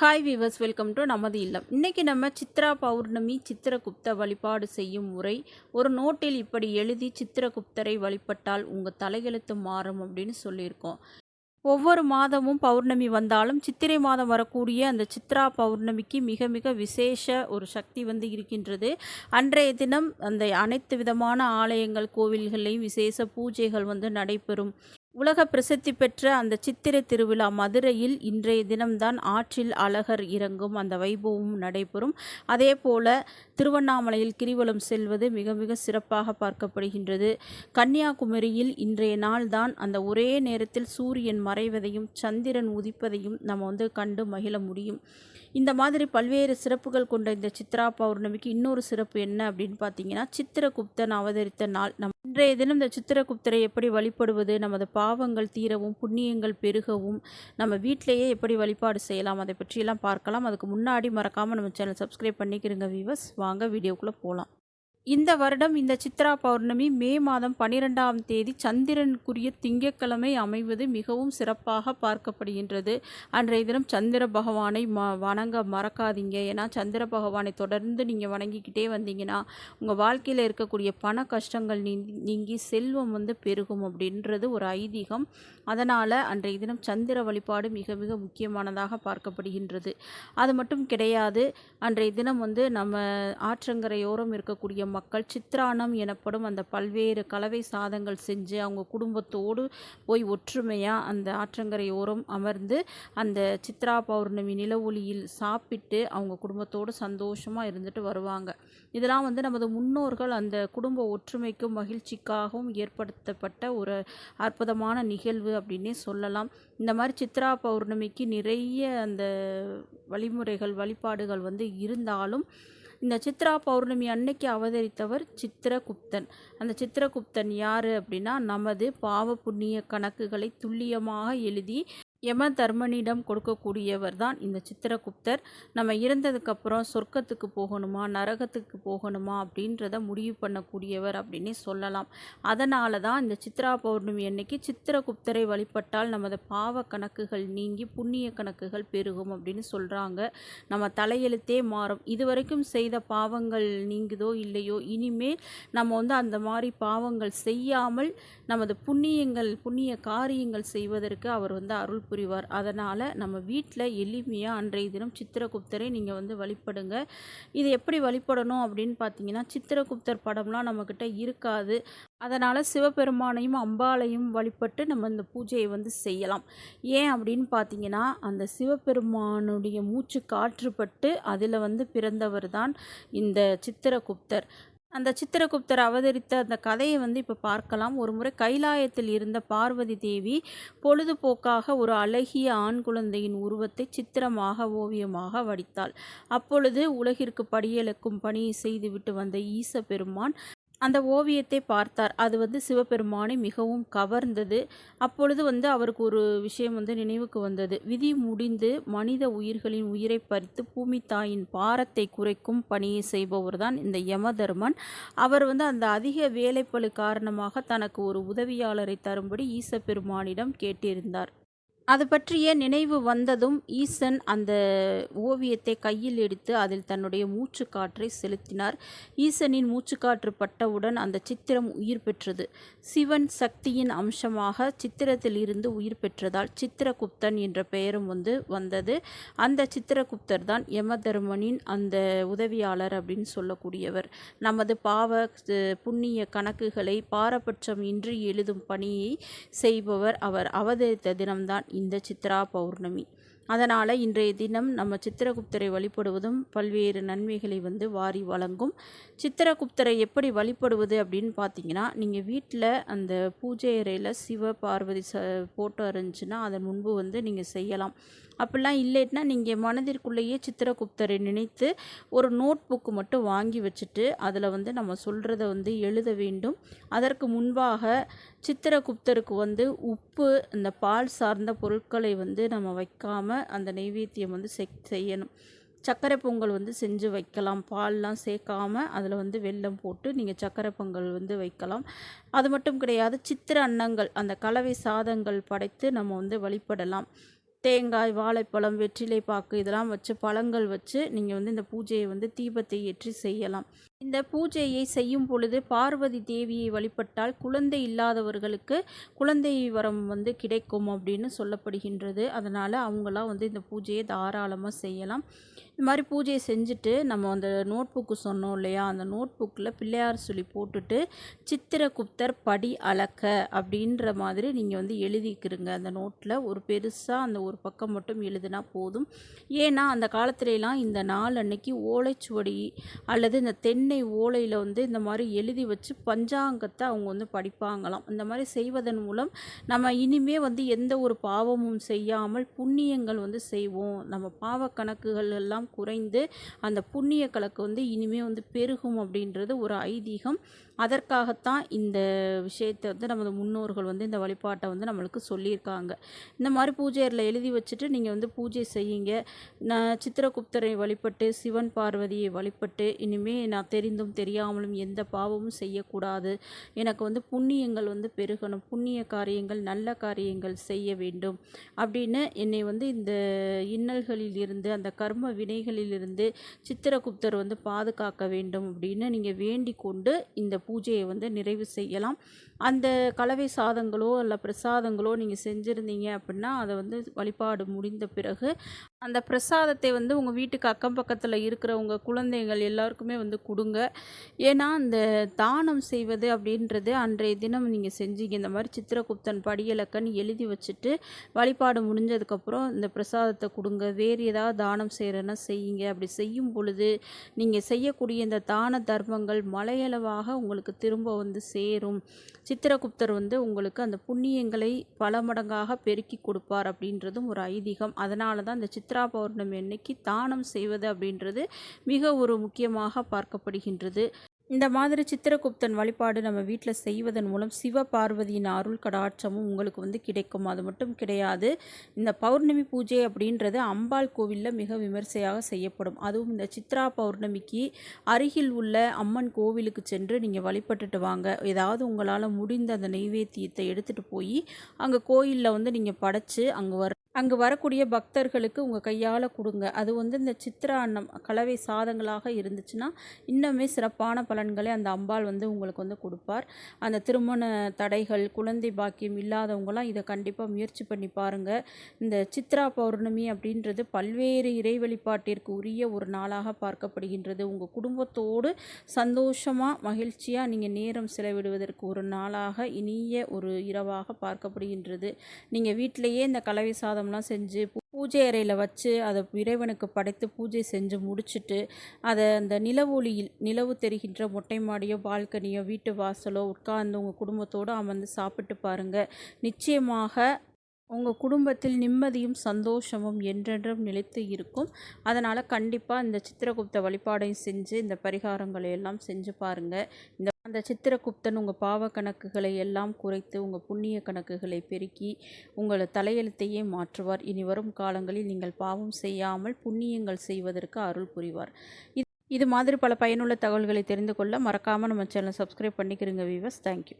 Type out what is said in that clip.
Hi viewers welcome to நமது இல்லம். இன்றைக்கி நம்ம சித்ரா பௌர்ணமி சித்திரகுப்த வழிபாடு செய்யும் முறை. ஒரு நோட்டில் இப்படி எழுதி சித்திரகுப்தரை வழிபட்டால் உங்கள் தலையெழுத்து மாறும் அப்படின்னு சொல்லியிருக்கோம். ஒவ்வொரு மாதமும் பௌர்ணமி வந்தாலும் சித்திரை மாதம் வரக்கூடிய அந்த சித்ரா பௌர்ணமிக்கு மிக மிக விசேஷ ஒரு சக்தி வந்து இருக்கின்றது. அன்றைய தினம் அந்த அனைத்து விதமான ஆலயங்கள் கோவில்கள்லையும் விசேஷ பூஜைகள் வந்து நடைபெறும். உலக பிரசித்தி பெற்ற அந்த சித்திரை திருவிழா மதுரையில் இன்றைய தினம்தான் ஆற்றில் அழகர் இறங்கும். அந்த வைபவமும் நடைபெறும். அதே போல திருவண்ணாமலையில் கிரிவலம் செல்வது மிக மிக சிறப்பாக பார்க்கப்படுகின்றது. கன்னியாகுமரியில் இன்றைய நாள்தான் அந்த ஒரே நேரத்தில் சூரியன் மறைவதையும் சந்திரன் உதிப்பதையும் நம்ம வந்து கண்டு மகிழ முடியும். இந்த மாதிரி பல்வேறு சிறப்புகள் கொண்ட இந்த சித்ரா பௌர்ணமிக்கு இன்னொரு சிறப்பு என்ன அப்படின்னு பார்த்தீங்கன்னா சித்திரகுப்தன் அவதரித்த நாள் நம் இன்றைய தினம் இந்த சித்திரகுப்தரை எப்படி வழிபடுவது நமது பாவங்கள் தீரவும் புண்ணியங்கள் பெருகவும் நம்ம வீட்டிலேயே எப்படி வழிபாடு செய்யலாம் அதை பற்றியெல்லாம் பார்க்கலாம். அதுக்கு முன்னாடி மறக்காமல் நம்ம சேனல் சப்ஸ்கிரைப் பண்ணிக்கிறங்க வீவர்ஸ் வாங்க வீடியோக்குள்ளே போகலாம் இந்த வருடம் இந்த சித்ரா பௌர்ணமி மே மாதம் பனிரெண்டாம் தேதி சந்திரனுக்குரிய திங்கட்கிழமை அமைவது மிகவும் சிறப்பாக பார்க்கப்படுகின்றது. அன்றைய தினம் சந்திர பகவானை ம வணங்க மறக்காதீங்க. ஏன்னா சந்திர பகவானை தொடர்ந்து நீங்கள் வணங்கிக்கிட்டே வந்தீங்கன்னா உங்கள் வாழ்க்கையில் இருக்கக்கூடிய பண கஷ்டங்கள் நீங்கி நீங்கி செல்வம் வந்து பெருகும் அப்படின்றது ஒரு ஐதீகம். அதனால் அன்றைய தினம் சந்திர வழிபாடு மிக மிக முக்கியமானதாக பார்க்கப்படுகின்றது. அது மட்டும் கிடையாது அன்றைய தினம் வந்து நம்ம ஆற்றங்கரையோரம் இருக்கக்கூடிய மக்கள் சித்ரானம் எனப்படும் அந்த பல்வேறு கலவை சாதங்கள் செஞ்சு அவங்க குடும்பத்தோடு போய் ஒற்றுமையாக அந்த ஆற்றங்கரையோரம் அமர்ந்து அந்த சித்ரா பௌர்ணமி நில ஒளியில் சாப்பிட்டு அவங்க குடும்பத்தோடு சந்தோஷமாக இருந்துட்டு வருவாங்க. இதெல்லாம் வந்து நமது முன்னோர்கள் அந்த குடும்ப ஒற்றுமைக்கும் மகிழ்ச்சிக்காகவும் ஏற்படுத்தப்பட்ட ஒரு அற்புதமான நிகழ்வு அப்படின்னே சொல்லலாம். இந்த மாதிரி சித்ரா பௌர்ணமிக்கு நிறைய அந்த வழிமுறைகள் வழிபாடுகள் வந்து இருந்தாலும் இந்த சித்ரா பௌர்ணமி அன்னைக்கு அவதரித்தவர் சித்திரகுப்தன். அந்த சித்திரகுப்தன் யார் அப்படின்னா நமது பாவ புண்ணிய கணக்குகளை துல்லியமாக எழுதி யம தர்மனிடம் கொடுக்கக்கூடியவர் தான் இந்த சித்திரகுப்தர். நம்ம இறந்ததுக்கப்புறம் சொர்க்கத்துக்கு போகணுமா நரகத்துக்கு போகணுமா அப்படின்றத முடிவு பண்ணக்கூடியவர் அப்படின்னே சொல்லலாம். அதனால தான் இந்த சித்ரா பௌர்ணமி அன்னைக்கு சித்திரகுப்தரை வழிபட்டால் நமது பாவ கணக்குகள் நீங்கி புண்ணிய கணக்குகள் பெருகும் அப்படின்னு சொல்கிறாங்க நம்ம தலையெழுத்தே மாறும். இதுவரைக்கும் செய்த பாவங்கள் நீங்குதோ இல்லையோ இனிமேல் நம்ம வந்து அந்த மாதிரி பாவங்கள் செய்யாமல் நமது புண்ணியங்கள் புண்ணிய காரியங்கள் செய்வதற்கு அவர் வந்து அருள் புரிவார். அதனால் நம்ம வீட்டில் எளிமையாக அன்றைய தினம் சித்திரகுப்தரை நீங்கள் வந்து வழிபடுங்க. இது எப்படி வழிபடணும் அப்படின்னு பார்த்தீங்கன்னா சித்திரகுப்தர் படம்லாம் நம்மக்கிட்ட இருக்காது. அதனால் சிவபெருமானையும் அம்பாளையும் வழிபட்டு நம்ம இந்த பூஜையை வந்து செய்யலாம். ஏன் அப்படின்னு பார்த்தீங்கன்னா அந்த சிவபெருமானுடைய மூச்சு காற்றுப்பட்டு அதில் வந்து பிறந்தவர் தான் இந்த சித்திரகுப்தர். அந்த சித்திரகுப்தர் அவதரித்த அந்த கதையை வந்து இப்போ பார்க்கலாம். ஒரு முறை கைலாயத்தில் இருந்த பார்வதி தேவி பொழுதுபோக்காக ஒரு அழகிய ஆண் குழந்தையின் உருவத்தை சித்திரமாக ஓவியமாக வடித்தாள். அப்பொழுது உலகிற்கு படியெழுக்கும் பணியை செய்துவிட்டு வந்த ஈச பெருமான் அந்த ஓவியத்தை பார்த்தார். அது வந்து சிவபெருமானை மிகவும் கவர்ந்தது. அப்பொழுது வந்து அவருக்கு ஒரு விஷயம் வந்து நினைவுக்கு வந்தது. விதி முடிந்து மனித உயிர்களின் உயிரை பறித்து பூமி தாயின் பாரத்தை குறைக்கும் பணியை செய்பவர் தான் இந்த யமதர்மன். அவர் வந்து அந்த அதிக வேலைப்பழு காரணமாக தனக்கு ஒரு உதவியாளரை தரும்படி ஈச பெருமானிடம் கேட்டிருந்தார். அது பற்றிய நினைவு வந்ததும் ஈசன் அந்த ஓவியத்தை கையில் எடுத்து அதில் தன்னுடைய மூச்சுக்காற்றை செலுத்தினார். ஈசனின் மூச்சுக்காற்று பட்டவுடன் அந்த சித்திரம் உயிர் பெற்றது. சிவன் சக்தியின் அம்சமாக சித்திரத்தில் இருந்து உயிர் பெற்றதால் சித்திரகுப்தன் என்ற பெயரும் வந்து வந்தது. அந்த சித்திரகுப்தர் தான் யமதர்மனின் அந்த உதவியாளர் அப்படின்னு சொல்லக்கூடியவர். நமது பாவ புண்ணிய கணக்குகளை பாரபட்சம் இன்றி எழுதும் பணியை செய்பவர் அவர். அவதரித்த தினம்தான் இந்த சித்ரா பௌர்ணமி. அதனால் இன்றைய தினம் நம்ம சித்திரகுப்தரை வழிபடுவதும் பல்வேறு நன்மைகளை வந்து வாரி வழங்கும். சித்திரகுப்தரை எப்படி வழிபடுவது அப்படின்னு பார்த்தீங்கன்னா நீங்கள் வீட்டில் அந்த பூஜை அறையில் சிவ பார்வதி ச போட்டோ இருந்துச்சுன்னா அதன் முன்பு வந்து நீங்கள் செய்யலாம். அப்படிலாம் இல்லைன்னா நீங்கள் மனதிற்குள்ளேயே சித்திரகுப்தரை நினைத்து ஒரு நோட் புக்கு மட்டும் வாங்கி வச்சுட்டு அதில் வந்து நம்ம சொல்கிறத வந்து எழுத வேண்டும். அதற்கு முன்பாக சித்திரகுப்தருக்கு வந்து உப்பு இந்த பால் சார்ந்த பொருட்களை வந்து நம்ம வைக்காமல் அந்த நெய்வேத்தியம் வந்து செய்யணும். சர்க்கரை பொங்கல் வந்து செஞ்சு வைக்கலாம். பால்லாம் சேர்க்காம அதில் வந்து வெல்லம் போட்டு நீங்கள் சர்க்கரை பொங்கல் வந்து வைக்கலாம். அது மட்டும் கிடையாது சித்திர அன்னங்கள் அந்த கலவை சாதங்கள் படைத்து நம்ம வந்து வழிபடலாம். தேங்காய் வாழைப்பழம் வெற்றிலை பாக்கு இதெல்லாம் வச்சு பழங்கள் வச்சு நீங்கள் வந்து இந்த பூஜையை வந்து தீபத்தை ஏற்றி செய்யலாம். இந்த பூஜையை செய்யும் பொழுது பார்வதி தேவியை வழிபட்டால் குழந்தை இல்லாதவர்களுக்கு குழந்தை வரம் வந்து கிடைக்கும் அப்படின்னு சொல்லப்படுகின்றது. அதனால் அவங்களாம் வந்து இந்த பூஜையை தாராளமாக செய்யலாம். இந்த மாதிரி பூஜையை செஞ்சுட்டு நம்ம அந்த நோட் புக்கு சொன்னோம் இல்லையா? அந்த நோட் புக்கில் பிள்ளையார் சொல்லி போட்டுட்டு சித்திரகுப்தர் படி அளக்க அப்படின்ற மாதிரி நீங்கள் வந்து எழுதிக்கிறங்க அந்த நோட்டில் ஒரு பெருசாக அந்த ஒரு பக்கம் மட்டும் எழுதினா போதும். ஏன்னா அந்த காலத்துலலாம் இந்த நாள் அன்னைக்கு ஓலைச்சுவடி அல்லது இந்த தென் எண்ணெய் ஓலையில் வந்து இந்த மாதிரி எழுதி வச்சு பஞ்சாங்கத்தை அவங்க வந்து படிப்பாங்களாம். இந்த மாதிரி செய்வதன் மூலம் நம்ம இனிமே வந்து எந்த ஒரு பாவமும் செய்யாமல் புண்ணியங்கள் வந்து செய்வோம். நம்ம பாவ கணக்குகள் எல்லாம் குறைந்து அந்த புண்ணிய கணக்கு வந்து இனிமே வந்து பெருகும் அப்படின்றது ஒரு ஐதீகம். அதற்காகத்தான் இந்த விஷயத்தை வந்து நமது முன்னோர்கள் வந்து இந்த வழிபாட்டை வந்து நம்மளுக்கு சொல்லியிருக்காங்க. இந்த மாதிரி பூஜை அறையில் எழுதி வச்சுட்டு நீங்கள் வந்து பூஜை செய்யுங்க. நான் சித்திரகுப்தரை வழிபட்டு சிவன் பார்வதியை வழிபட்டு இனிமேல் நான் தெரிந்தும் தெரியாமலும் எந்த பாவமும் செய்யக்கூடாது. எனக்கு வந்து புண்ணியங்கள் வந்து பெருகணும். புண்ணிய காரியங்கள் நல்ல காரியங்கள் செய்ய வேண்டும். அப்படின்னு என்னை வந்து இந்த இன்னல்களில் இருந்து அந்த கர்ம வினைகளிலிருந்து சித்திரகுப்தர் வந்து பாதுகாக்க வேண்டும் அப்படின்னு நீங்கள் வேண்டிக் கொண்டு இந்த பூஜையை வந்து நிறைவு செய்யலாம். அந்த கலவை சாதங்களோ இல்லை பிரசாதங்களோ நீங்கள் செஞ்சுருந்தீங்க அப்படின்னா அதை வந்து வழிபாடு முடிந்த பிறகு அந்த பிரசாதத்தை வந்து உங்கள் வீட்டுக்கு அக்கம் பக்கத்தில் இருக்கிறவங்க குழந்தைகள் எல்லாருக்குமே வந்து கொடுங்க. ஏன்னா அந்த தானம் செய்வது அப்படின்றது அன்றைய தினம் நீங்கள் செஞ்சீங்க. இந்த மாதிரி சித்திரகுப்தன் படியலக்கன் எழுதி வச்சுட்டு வழிபாடு முடிஞ்சதுக்கப்புறம் இந்த பிரசாதத்தை கொடுங்க. வேறு ஏதாவது தானம் செய்கிறேன்னா செய்யுங்க. அப்படி செய்யும் பொழுது நீங்கள் செய்யக்கூடிய இந்த தான தர்மங்கள் மலையளவாக உங்களுக்கு திரும்ப வந்து சேரும். சித்திரகுப்தர் வந்து உங்களுக்கு அந்த புண்ணியங்களை பல மடங்காக பெருக்கி கொடுப்பார் அப்படின்றதும் ஒரு ஐதீகம். அதனால தான் இந்த சித்ரா பௌர்ணமி அன்னைக்கு தானம் செய்வது அப்படின்றது மிக ஒரு முக்கியமாக பார்க்கப்படுகின்றது. இந்த மாதிரி சித்திரகுப்தன் வழிபாடு நம்ம வீட்டில் செய்வதன் மூலம் சிவ பார்வதியின் அருள் கடாட்சமும் உங்களுக்கு வந்து கிடைக்கும். அது மட்டும் கிடையாது. இந்த பௌர்ணமி பூஜை அப்படின்றது அம்பாள் கோவிலில் மிக விமர்சையாக செய்யப்படும். அதுவும் இந்த சித்ரா பௌர்ணமிக்கு அருகில் உள்ள அம்மன் கோவிலுக்கு சென்று நீங்கள் வழிபட்டுட்டு வாங்க. ஏதாவது உங்களால் முடிந்த அந்த நெய்வேத்தியத்தை எடுத்துகிட்டு போய் அங்கே கோயிலில் வந்து நீங்கள் படைச்சு அங்கே வர அங்கு வரக்கூடிய பக்தர்களுக்கு உங்கள் கையால் கொடுங்க. அது வந்து இந்த சித்திரா அன்னம் கலவை சாதங்களாக இருந்துச்சுன்னா இன்னுமே சிறப்பான பலன்களை அந்த அம்பாள் வந்து உங்களுக்கு வந்து கொடுப்பார். அந்த திருமண தடைகள் குழந்தை பாக்கியம் இல்லாதவங்களாம் இதை கண்டிப்பாக முயற்சி பண்ணி பாருங்கள் இந்த சித்ரா பௌர்ணமி அப்படின்றது பல்வேறு இறை வழிபாட்டிற்கு உரிய ஒரு நாளாக பார்க்கப்படுகின்றது. உங்கள் குடும்பத்தோடு சந்தோஷமாக மகிழ்ச்சியாக நீங்கள் நேரம் செலவிடுவதற்கு ஒரு நாளாக இனிய ஒரு இரவாக பார்க்கப்படுகின்றது. நீங்கள் வீட்டிலையே இந்த கலவை சாதம் பிரசாதம்லாம் செஞ்சு பூஜை அறையில் வச்சு அதை இறைவனுக்கு படைத்து பூஜை செஞ்சு முடிச்சுட்டு அதை அந்த நிலவொளியில் நிலவு தெரிகின்ற மொட்டை மாடியோ பால்கனியோ வீட்டு வாசலோ உட்கார்ந்து உங்கள் குடும்பத்தோடு அமர்ந்து சாப்பிட்டு பாருங்கள் நிச்சயமாக உங்கள் குடும்பத்தில் நிம்மதியும் சந்தோஷமும் என்றென்றும் நிலைத்து இருக்கும். அதனால் கண்டிப்பாக இந்த சித்திரகுப்த வழிபாடையும் செஞ்சு இந்த பரிகாரங்களை எல்லாம் செஞ்சு பாருங்கள் இந்த அந்த சித்திரகுப்தன் உங்கள் பாவ கணக்குகளை எல்லாம் குறைத்து உங்கள் புண்ணிய கணக்குகளை பெருக்கி உங்கள் தலையெழுத்தையே மாற்றுவார். இனி வரும் காலங்களில் நீங்கள் பாவம் செய்யாமல் புண்ணியங்கள் செய்வதற்கு அருள் புரிவார். இது இது மாதிரி பல பயனுள்ள தகவல்களை தெரிந்து கொள்ள மறக்காமல் நம்ம சேனல் சப்ஸ்கிரைப் பண்ணிக்கிறீங்க வீவர்ஸ் தேங்க்யூ